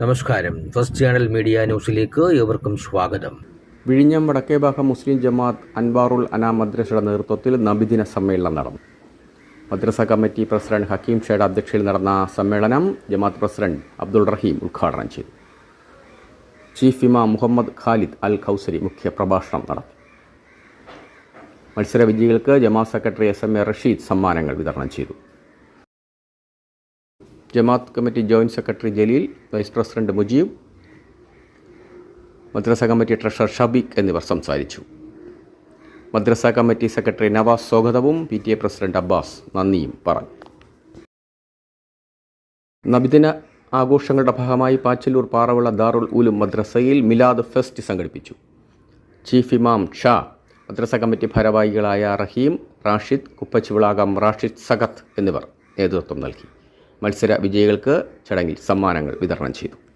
നമസ്കാരം. First channel media ന്യൂസിലേക്ക് ഏവർക്കും സ്വാഗതം. വിഴിഞ്ഞം വടക്കേഭാഗം മുസ്ലിം ജമാഅത്ത് അൻവാറുൽ അനാ മദ്രസയുടെ നേതൃത്വത്തിൽ നബിദിന സമ്മേളനം നടന്നു. മദ്രസ കമ്മിറ്റി പ്രസിഡന്റ് ഹക്കീം ഷേഡ് അധ്യക്ഷയിൽ നടന്ന സമ്മേളനം ജമാഅത്ത് പ്രസിഡന്റ് അബ്ദുൾ റഹീം ഉദ്ഘാടനം ചെയ്തു. ചീഫ് ഇമാ മുഹമ്മദ് ഖാലിദ് അൽ ഖൗസരി മുഖ്യ പ്രഭാഷണം നടത്തി. മത്സര വിജയികൾക്ക് ജമാഅത്ത് secretary S M A Rasheed സമ്മാനങ്ങൾ വിതരണം ചെയ്തു. ജമാഅത്ത് committee joint secretary Jaleel vice president Mujeeb മദ്രസ കമ്മിറ്റി ട്രഷറർ ഷബീഖ് എന്നിവർ സംസാരിച്ചു. മദ്രസ കമ്മിറ്റി സെക്രട്ടറി നവാസ് സ്വാഗതവും P T A president Abbas നന്ദിയും പറഞ്ഞു. നബിദിന ആഘോഷങ്ങളുടെ ഭാഗമായി പാച്ചല്ലൂർ പാറവിള ദാറുൽ ഉലും മദ്രസയിൽ മിലാദ് ഫെസ്റ്റ് സംഘടിപ്പിച്ചു. ചീഫ് ഇമാം ഷാ മദ്രസ കമ്മിറ്റി ഭാരവാഹികളായ റഹീം റാഷിദ് കുപ്പച്ചുവിളാകം റാഷിദ് സഖത്ത് എന്നിവർ നേതൃത്വം നൽകി. മത്സര വിജയികൾക്ക് ചടങ്ങിൽ സമ്മാനങ്ങൾ വിതരണം ചെയ്തു.